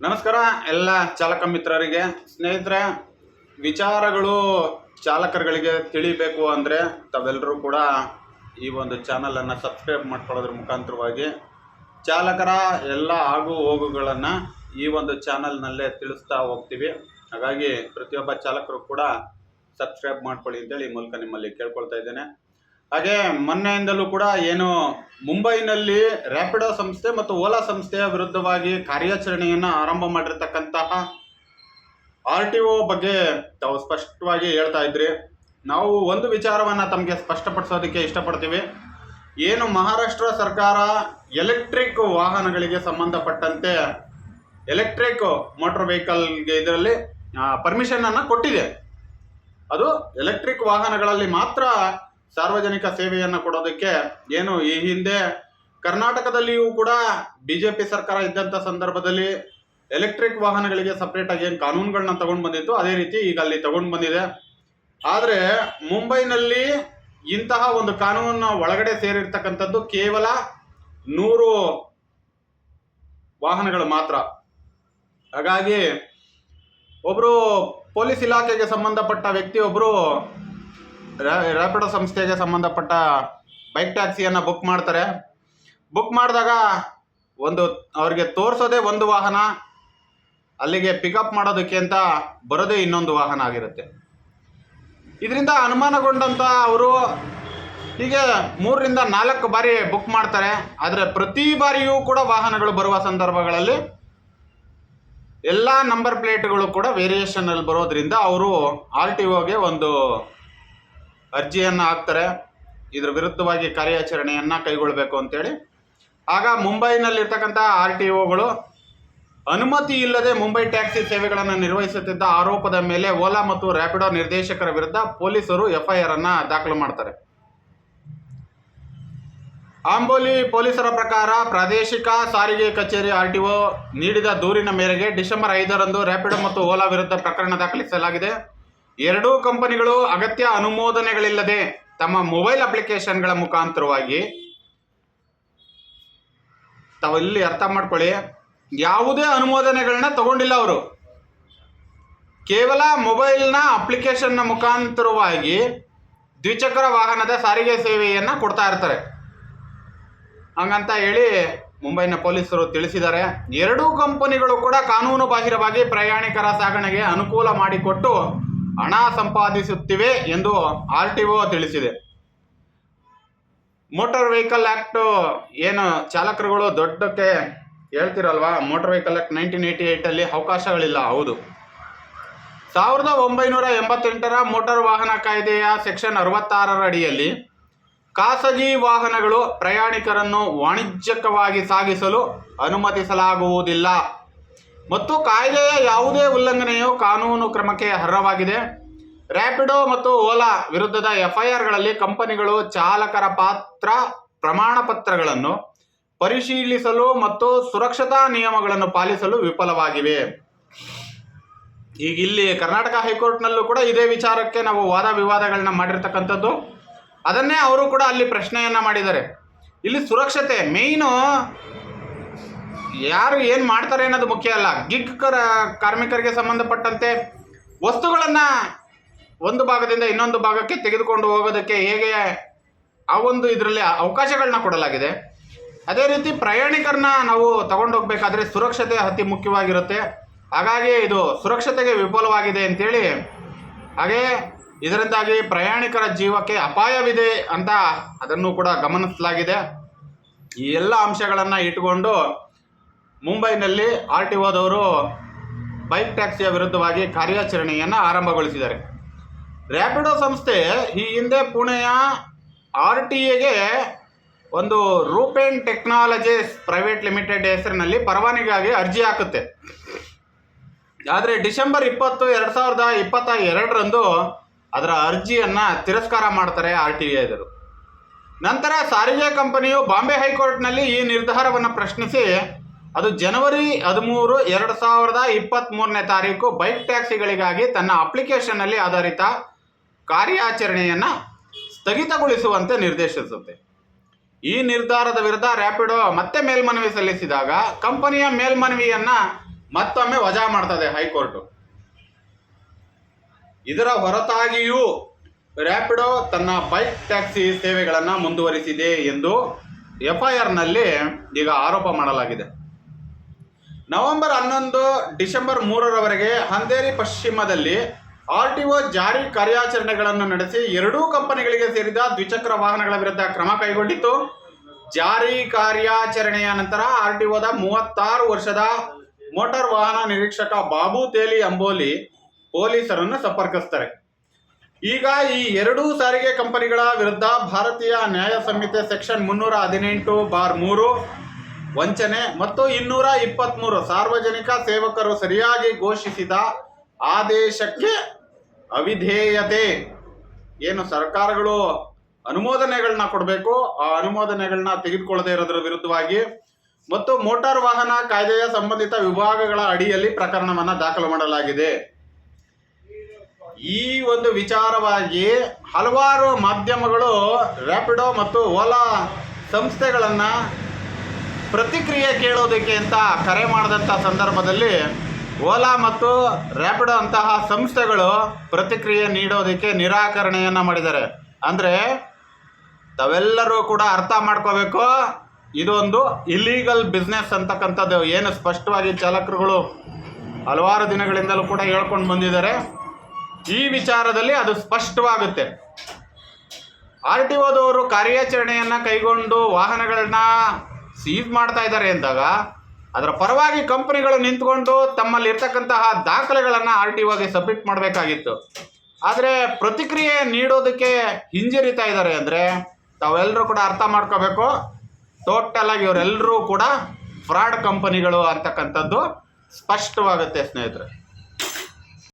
ನಮಸ್ಕಾರ, ಎಲ್ಲ ಚಾಲಕ ಮಿತ್ರರಿಗೆ. ಸ್ನೇಹಿತರೆ, ವಿಚಾರಗಳು ಚಾಲಕರುಗಳಿಗೆ ತಿಳಿಬೇಕು ಅಂದರೆ ತಾವೆಲ್ಲರೂ ಕೂಡ ಈ ಒಂದು ಚಾನಲನ್ನು ಸಬ್ಸ್ಕ್ರೈಬ್ ಮಾಡ್ಕೊಳ್ಳೋದ್ರ ಮುಖಾಂತರವಾಗಿ ಚಾಲಕರ ಎಲ್ಲ ಆಗು ಹೋಗುಗಳನ್ನು ಈ ಒಂದು ಚಾನಲ್ನಲ್ಲೇ ತಿಳಿಸ್ತಾ ಹೋಗ್ತೀವಿ. ಹಾಗಾಗಿ ಪ್ರತಿಯೊಬ್ಬ ಚಾಲಕರು ಕೂಡ ಸಬ್ಸ್ಕ್ರೈಬ್ ಮಾಡ್ಕೊಳ್ಳಿ ಅಂತೇಳಿ ಈ ಮೂಲಕ ನಿಮ್ಮಲ್ಲಿ ಕೇಳ್ಕೊಳ್ತಾ ಇದ್ದೇನೆ. ಹಾಗೆ ಮೊನ್ನೆಯಿಂದಲೂ ಕೂಡ ಏನು ಮುಂಬೈನಲ್ಲಿ ರ್ಯಾಪಿಡೋ ಸಂಸ್ಥೆ ಮತ್ತು ಓಲಾ ಸಂಸ್ಥೆಯ ವಿರುದ್ಧವಾಗಿ ಕಾರ್ಯಾಚರಣೆಯನ್ನು ಆರಂಭ ಮಾಡಿರ್ತಕ್ಕಂತಹ ಆರ್ ಟಿ ಒ ಬಗ್ಗೆ ತಾವು ಸ್ಪಷ್ಟವಾಗಿ ಹೇಳ್ತಾ ಇದ್ರಿ. ನಾವು ಒಂದು ವಿಚಾರವನ್ನು ತಮಗೆ ಸ್ಪಷ್ಟಪಡಿಸೋದಕ್ಕೆ ಇಷ್ಟಪಡ್ತೀವಿ. ಏನು ಮಹಾರಾಷ್ಟ್ರ ಸರ್ಕಾರ ಎಲೆಕ್ಟ್ರಿಕ್ ವಾಹನಗಳಿಗೆ ಸಂಬಂಧಪಟ್ಟಂತೆ ಎಲೆಕ್ಟ್ರಿಕ್ ಮೋಟಾರ್ ವೆಹಿಕಲ್ಗೆ ಇದರಲ್ಲಿ ಪರ್ಮಿಷನ್ ಅನ್ನು ಕೊಟ್ಟಿದೆ. ಅದು ಎಲೆಕ್ಟ್ರಿಕ್ ವಾಹನಗಳಲ್ಲಿ ಮಾತ್ರ ಸಾರ್ವಜನಿಕ ಸೇವೆಯನ್ನು ಕೊಡೋದಕ್ಕೆ ಏನು ಈ ಹಿಂದೆ ಕರ್ನಾಟಕದಲ್ಲಿಯೂ ಕೂಡ ಬಿಜೆಪಿ ಸರ್ಕಾರ ಇದ್ದಂಥ ಸಂದರ್ಭದಲ್ಲಿ ಎಲೆಕ್ಟ್ರಿಕ್ ವಾಹನಗಳಿಗೆ ಸಪ್ರೇಟ್ ಆಗಿ ಏನು ಕಾನೂನುಗಳನ್ನ ತಗೊಂಡು ಬಂದಿತ್ತು, ಅದೇ ರೀತಿ ಈಗ ಅಲ್ಲಿ ತಗೊಂಡು ಬಂದಿದೆ. ಆದರೆ ಮುಂಬೈನಲ್ಲಿ ಇಂತಹ ಒಂದು ಕಾನೂನನ್ನ ಒಳಗಡೆ ಸೇರಿರ್ತಕ್ಕಂಥದ್ದು ಕೇವಲ ನೂರು ವಾಹನಗಳು ಮಾತ್ರ. ಹಾಗಾಗಿ ಒಬ್ಬರು ಪೊಲೀಸ್ ಇಲಾಖೆಗೆ ಸಂಬಂಧಪಟ್ಟ ವ್ಯಕ್ತಿ ಒಬ್ಬರು ರ್ಯಾಪಿಡೋ ಸಂಸ್ಥೆಗೆ ಸಂಬಂಧಪಟ್ಟ ಬೈಕ್ ಟ್ಯಾಕ್ಸಿಯನ್ನು ಬುಕ್ ಮಾಡ್ತಾರೆ. ಬುಕ್ ಮಾಡಿದಾಗ ಒಂದು, ಅವ್ರಿಗೆ ತೋರಿಸೋದೇ ಒಂದು ವಾಹನ, ಅಲ್ಲಿಗೆ ಪಿಕಪ್ ಮಾಡೋದಕ್ಕೆ ಅಂತ ಬರೋದೇ ಇನ್ನೊಂದು ವಾಹನ ಆಗಿರುತ್ತೆ. ಇದರಿಂದ ಅನುಮಾನಗೊಂಡಂಥ ಅವರು ಹೀಗೆ ಮೂರರಿಂದ ನಾಲ್ಕು ಬಾರಿ ಬುಕ್ ಮಾಡ್ತಾರೆ. ಆದರೆ ಪ್ರತಿ ಬಾರಿಯೂ ಕೂಡ ವಾಹನಗಳು ಬರುವ ಸಂದರ್ಭಗಳಲ್ಲಿ ಎಲ್ಲ ನಂಬರ್ ಪ್ಲೇಟ್ಗಳು ಕೂಡ ವೇರಿಯೇಷನ್ ಅಲ್ಲಿ ಬರೋದ್ರಿಂದ ಅವರು ಆರ್ ಟಿ ಒಗೆ ಒಂದು ಅರ್ಜಿಯನ್ನು ಹಾಕ್ತಾರೆ, ಇದರ ವಿರುದ್ಧವಾಗಿ ಕಾರ್ಯಾಚರಣೆಯನ್ನು ಕೈಗೊಳ್ಳಬೇಕು ಅಂತೇಳಿ. ಆಗ ಮುಂಬೈನಲ್ಲಿರ್ತಕ್ಕಂಥ ಆರ್ ಟಿ ಒಗಳು ಅನುಮತಿ ಇಲ್ಲದೆ ಮುಂಬೈ ಟ್ಯಾಕ್ಸಿ ಸೇವೆಗಳನ್ನು ನಿರ್ವಹಿಸುತ್ತಿದ್ದ ಆರೋಪದ ಮೇಲೆ ಓಲಾ ಮತ್ತು ರ್ಯಾಪಿಡೋ ನಿರ್ದೇಶಕರ ವಿರುದ್ಧ ಪೊಲೀಸರು ಎಫ್ಐಆರ್ ಅನ್ನ ದಾಖಲು ಮಾಡ್ತಾರೆ. ಆಂಬೋಲಿ ಪೊಲೀಸರ ಪ್ರಕಾರ ಪ್ರಾದೇಶಿಕ ಸಾರಿಗೆ ಕಚೇರಿ ಆರ್ಟಿಒ ನೀಡಿದ ದೂರಿನ ಮೇರೆಗೆ ಡಿಸೆಂಬರ್ ಐದರಂದು ರ್ಯಾಪಿಡೋ ಮತ್ತು ಓಲಾ ವಿರುದ್ಧ ಪ್ರಕರಣ ದಾಖಲಿಸಲಾಗಿದೆ. ಎರಡೂ ಕಂಪನಿಗಳು ಅಗತ್ಯ ಅನುಮೋದನೆಗಳಿಲ್ಲದೆ ತಮ್ಮ ಮೊಬೈಲ್ ಅಪ್ಲಿಕೇಶನ್ಗಳ ಮುಖಾಂತರವಾಗಿ ತಾವು ಇಲ್ಲಿ ಅರ್ಥ ಮಾಡ್ಕೊಳ್ಳಿ, ಯಾವುದೇ ಅನುಮೋದನೆಗಳನ್ನ ತಗೊಂಡಿಲ್ಲ ಅವರು. ಕೇವಲ ಮೊಬೈಲ್ನ ಅಪ್ಲಿಕೇಶನ್ನ ಮುಖಾಂತರವಾಗಿ ದ್ವಿಚಕ್ರ ವಾಹನದ ಸಾರಿಗೆ ಸೇವೆಯನ್ನು ಕೊಡ್ತಾ ಇರ್ತಾರೆ. ಹಂಗಂತ ಹೇಳಿ ಮುಂಬೈನ ಪೊಲೀಸರು ತಿಳಿಸಿದ್ದಾರೆ, ಎರಡೂ ಕಂಪನಿಗಳು ಕೂಡ ಕಾನೂನು ಬಾಹಿರವಾಗಿ ಪ್ರಯಾಣಿಕರ ಸಾಗಣೆಗೆ ಅನುಕೂಲ ಮಾಡಿಕೊಟ್ಟು ಹಣ ಸಂಪಾದಿಸುತ್ತಿವೆ ಎಂದು ಆರ್ ಟಿ ಒ ತಿಳಿಸಿದೆ. ಮೋಟಾರ್ ವೆಹಿಕಲ್ ಆಕ್ಟ್ ಏನು ಚಾಲಕರುಗಳು ದೊಡ್ಡಕ್ಕೆ ಹೇಳ್ತಿರಲ್ವಾ? Motor vehicle act nineteen eighty ಏಯ್ಟಲ್ಲಿ ಅವಕಾಶಗಳಿಲ್ಲ, ಹೌದು. ಸಾವಿರದ ಒಂಬೈನೂರ ಎಂಬತ್ತೆಂಟರ ಮೋಟಾರ್ ವಾಹನ ಕಾಯ್ದೆಯ ಸೆಕ್ಷನ್ ಅರವತ್ತಾರರ ಅಡಿಯಲ್ಲಿ ಖಾಸಗಿ ವಾಹನಗಳು ಪ್ರಯಾಣಿಕರನ್ನು ವಾಣಿಜ್ಯಿಕವಾಗಿ ಸಾಗಿಸಲು ಅನುಮತಿಸಲಾಗುವುದಿಲ್ಲ. ಮತ್ತು ಕಾಯ್ದೆಯ ಯಾವುದೇ ಉಲ್ಲಂಘನೆಯು ಕಾನೂನು ಕ್ರಮಕ್ಕೆ ಅರ್ಹವಾಗಿದೆ. ರ್ಯಾಪಿಡೋ ಮತ್ತು ಓಲಾ ವಿರುದ್ಧದ ಎಫ್ಐಆರ್ಗಳಲ್ಲಿ ಕಂಪನಿಗಳು ಚಾಲಕರ ಪಾತ್ರ ಪ್ರಮಾಣ ಪತ್ರಗಳನ್ನು ಪರಿಶೀಲಿಸಲು ಮತ್ತು ಸುರಕ್ಷತಾ ನಿಯಮಗಳನ್ನು ಪಾಲಿಸಲು ವಿಫಲವಾಗಿವೆ. ಈಗ ಇಲ್ಲಿ ಕರ್ನಾಟಕ ಹೈಕೋರ್ಟ್ನಲ್ಲೂ ಕೂಡ ಇದೇ ವಿಚಾರಕ್ಕೆ ನಾವು ವಾದ ವಿವಾದಗಳನ್ನ ಮಾಡಿರ್ತಕ್ಕಂಥದ್ದು. ಅದನ್ನೇ ಅವರು ಕೂಡ ಅಲ್ಲಿ ಪ್ರಶ್ನೆಯನ್ನ ಮಾಡಿದ್ದಾರೆ. ಇಲ್ಲಿ ಸುರಕ್ಷತೆ ಮೇಯ್ನು ಯಾರು ಏನು ಮಾಡ್ತಾರೆ ಅನ್ನೋದು ಮುಖ್ಯ ಅಲ್ಲ. ಗಿಗ್ ಕರ, ಕಾರ್ಮಿಕರಿಗೆ ಸಂಬಂಧಪಟ್ಟಂತೆ ವಸ್ತುಗಳನ್ನು ಒಂದು ಭಾಗದಿಂದ ಇನ್ನೊಂದು ಭಾಗಕ್ಕೆ ತೆಗೆದುಕೊಂಡು ಹೋಗೋದಕ್ಕೆ ಹೇಗೆ ಆ ಒಂದು ಇದರಲ್ಲಿ ಅವಕಾಶಗಳನ್ನ ಕೊಡಲಾಗಿದೆ. ಅದೇ ರೀತಿ ಪ್ರಯಾಣಿಕರನ್ನ ನಾವು ತಗೊಂಡೋಗ್ಬೇಕಾದ್ರೆ ಸುರಕ್ಷತೆ ಅತಿ ಮುಖ್ಯವಾಗಿರುತ್ತೆ. ಹಾಗಾಗಿ ಇದು ಸುರಕ್ಷತೆಗೆ ವಿಫಲವಾಗಿದೆ ಅಂತೇಳಿ. ಹಾಗೆ ಇದರಿಂದಾಗಿ ಪ್ರಯಾಣಿಕರ ಜೀವಕ್ಕೆ ಅಪಾಯವಿದೆ ಅಂತ ಅದನ್ನು ಕೂಡ ಗಮನಿಸಲಾಗಿದೆ. ಈ ಎಲ್ಲ ಅಂಶಗಳನ್ನು ಇಟ್ಟುಕೊಂಡು ಮುಂಬೈನಲ್ಲಿ ಆರ್ ಟಿ ಒದವರು ಬೈಕ್ ಟ್ಯಾಕ್ಸಿಯ ವಿರುದ್ಧವಾಗಿ ಕಾರ್ಯಾಚರಣೆಯನ್ನು ಆರಂಭಗೊಳಿಸಿದ್ದಾರೆ. ರ್ಯಾಪಿಡೋ ಸಂಸ್ಥೆ ಈ ಹಿಂದೆ ಪುಣೆಯ ಆರ್ ಟಿ ಎಗೆ ಒಂದು ರೂಪೇನ್ ಟೆಕ್ನಾಲಜೀಸ್ ಪ್ರೈವೇಟ್ ಲಿಮಿಟೆಡ್ ಹೆಸರಿನಲ್ಲಿ ಪರವಾನಗಿಗಾಗಿ ಅರ್ಜಿ ಹಾಕುತ್ತೆ. ಆದರೆ ಡಿಸೆಂಬರ್ ಇಪ್ಪತ್ತು, ಎರಡು ಸಾವಿರದ ಇಪ್ಪತ್ತ ಎರಡರಂದು ಅದರ ಅರ್ಜಿಯನ್ನು ತಿರಸ್ಕಾರ ಮಾಡ್ತಾರೆ ಆರ್ ಟಿ ಎದರು. ನಂತರ ಸಾರಿಗೆ ಕಂಪನಿಯು ಬಾಂಬೆ ಹೈಕೋರ್ಟ್ನಲ್ಲಿ ಈ ನಿರ್ಧಾರವನ್ನು ಪ್ರಶ್ನಿಸಿ ಅದು ಜನವರಿ ಹದಿಮೂರು ಎರಡು ಸಾವಿರದ ಇಪ್ಪತ್ತ್ಮೂರನೇ ತಾರೀಕು ಬೈಕ್ ಟ್ಯಾಕ್ಸಿಗಳಿಗಾಗಿ ತನ್ನ ಅಪ್ಲಿಕೇಶನ್ನಲ್ಲಿ ಆಧಾರಿತ ಕಾರ್ಯಾಚರಣೆಯನ್ನು ಸ್ಥಗಿತಗೊಳಿಸುವಂತೆ ನಿರ್ದೇಶಿಸುತ್ತೆ. ಈ ನಿರ್ಧಾರದ ವಿರುದ್ಧ ರ್ಯಾಪಿಡೋ ಮತ್ತೆ ಮೇಲ್ಮನವಿ ಸಲ್ಲಿಸಿದಾಗ ಕಂಪನಿಯ ಮೇಲ್ಮನವಿಯನ್ನು ಮತ್ತೊಮ್ಮೆ ವಜಾ ಮಾಡ್ತದೆ ಹೈಕೋರ್ಟ್. ಇದರ ಹೊರತಾಗಿಯೂ ರ್ಯಾಪಿಡೋ ತನ್ನ ಬೈಕ್ ಟ್ಯಾಕ್ಸಿ ಸೇವೆಗಳನ್ನು ಮುಂದುವರಿಸಿದೆ ಎಂದು ಎಫ್ಐಆರ್ನಲ್ಲಿ ಈಗ ಆರೋಪ ಮಾಡಲಾಗಿದೆ. ನವೆಂಬರ್ ಹನ್ನೊಂದು, ಡಿಸೆಂಬರ್ ಮೂರರವರೆಗೆ ಹಂದೇರಿ ಪಶ್ಚಿಮದಲ್ಲಿ ಆರ್ ಟಿ ಒ ಜಾರಿ ಕಾರ್ಯಾಚರಣೆಗಳನ್ನು ನಡೆಸಿ ಎರಡೂ ಕಂಪನಿಗಳಿಗೆ ಸೇರಿದ ದ್ವಿಚಕ್ರ ವಾಹನಗಳ ವಿರುದ್ಧ ಕ್ರಮ ಕೈಗೊಂಡಿತ್ತು. ಜಾರಿ ಕಾರ್ಯಾಚರಣೆಯ ನಂತರ ಆರ್ ಟಿ ಒದ ಮೂವತ್ತಾರು ವರ್ಷದ ಮೋಟಾರ್ ವಾಹನ ನಿರೀಕ್ಷಕ ಬಾಬು ತೇಲಿ ಅಂಬೋಲಿ ಪೊಲೀಸರನ್ನು ಸಂಪರ್ಕಿಸ್ತಾರೆ. ಈಗ ಈ ಎರಡೂ ಸಾರಿಗೆ ಕಂಪನಿಗಳ ವಿರುದ್ಧ ಭಾರತೀಯ ನ್ಯಾಯ ಸಂಹಿತೆ ಸೆಕ್ಷನ್ ಮುನ್ನೂರ ಹದಿನೆಂಟು ಬಾರ್ ಮೂರು ವಂಚನೆ ಮತ್ತು ಇನ್ನೂರ ಇಪ್ಪತ್ತ್ಮೂರು ಸಾರ್ವಜನಿಕ ಸೇವಕರು ಸರಿಯಾಗಿ ಘೋಷಿಸಿದ ಆದೇಶಕ್ಕೆ ಅವಿಧೇಯತೆ. ಏನು ಸರ್ಕಾರಗಳು ಅನುಮೋದನೆಗಳನ್ನ ಕೊಡಬೇಕು, ಆ ಅನುಮೋದನೆಗಳನ್ನ ತೆಗೆದುಕೊಳ್ಳದೆ ಇರೋದ್ರ ವಿರುದ್ಧವಾಗಿ ಮತ್ತು ಮೋಟಾರ್ ವಾಹನ ಕಾಯ್ದೆಯ ಸಂಬಂಧಿತ ವಿಭಾಗಗಳ ಅಡಿಯಲ್ಲಿ ಪ್ರಕರಣವನ್ನ ದಾಖಲು ಮಾಡಲಾಗಿದೆ. ಈ ಒಂದು ವಿಚಾರವಾಗಿ ಹಲವಾರು ಮಾಧ್ಯಮಗಳು ರ್ಯಾಪಿಡೋ ಮತ್ತು ಓಲಾ ಸಂಸ್ಥೆಗಳನ್ನು ಪ್ರತಿಕ್ರಿಯೆ ಕೇಳೋದಕ್ಕೆ ಅಂತ ಕರೆ ಮಾಡಿದಂಥ ಸಂದರ್ಭದಲ್ಲಿ ಓಲಾ ಮತ್ತು ರ್ಯಾಪಿಡೋ ಅಂತಹ ಸಂಸ್ಥೆಗಳು ಪ್ರತಿಕ್ರಿಯೆ ನೀಡೋದಕ್ಕೆ ನಿರಾಕರಣೆಯನ್ನು ಮಾಡಿದ್ದಾರೆ. ಅಂದರೆ ತಾವೆಲ್ಲರೂ ಕೂಡ ಅರ್ಥ ಮಾಡ್ಕೋಬೇಕು, ಇದೊಂದು ಇಲ್ಲೀಗಲ್ ಬಿಸ್ನೆಸ್ ಅಂತಕ್ಕಂಥದ್ದು. ಏನು ಸ್ಪಷ್ಟವಾಗಿ ಚಾಲಕರುಗಳು ಹಲವಾರು ದಿನಗಳಿಂದಲೂ ಕೂಡ ಹೇಳ್ಕೊಂಡು ಬಂದಿದ್ದಾರೆ. ಈ ವಿಚಾರದಲ್ಲಿ ಅದು ಸ್ಪಷ್ಟವಾಗುತ್ತೆ. ಆರ್ ಟಿ ಒದವರು ಕಾರ್ಯಾಚರಣೆಯನ್ನು ಕೈಗೊಂಡು ವಾಹನಗಳನ್ನ ಸೀಸ್ ಮಾಡ್ತಾ ಇದ್ದಾರೆ ಅಂದಾಗ ಅದರ ಪರವಾಗಿ ಕಂಪನಿಗಳು ನಿಂತ್ಕೊಂಡು ತಮ್ಮಲ್ಲಿ ಇರ್ತಕ್ಕಂತಹ ದಾಖಲೆಗಳನ್ನು ಆರ್ ಟಿ ಒಗೆ ಸಬ್ಮಿಟ್ ಮಾಡಬೇಕಾಗಿತ್ತು. ಆದರೆ ಪ್ರತಿಕ್ರಿಯೆ ನೀಡೋದಕ್ಕೆ ಹಿಂಜರಿತಾ ಇದ್ದಾರೆ ಅಂದರೆ ತಾವೆಲ್ಲರೂ ಕೂಡ ಅರ್ಥ ಮಾಡ್ಕೋಬೇಕು. ಟೋಟಲ್ ಆಗಿ ಇವರೆಲ್ಲರೂ ಕೂಡ ಫ್ರಾಡ್ ಕಂಪನಿಗಳು ಅಂತಕ್ಕಂಥದ್ದು ಸ್ಪಷ್ಟವಾಗುತ್ತೆ ಸ್ನೇಹಿತರೆ.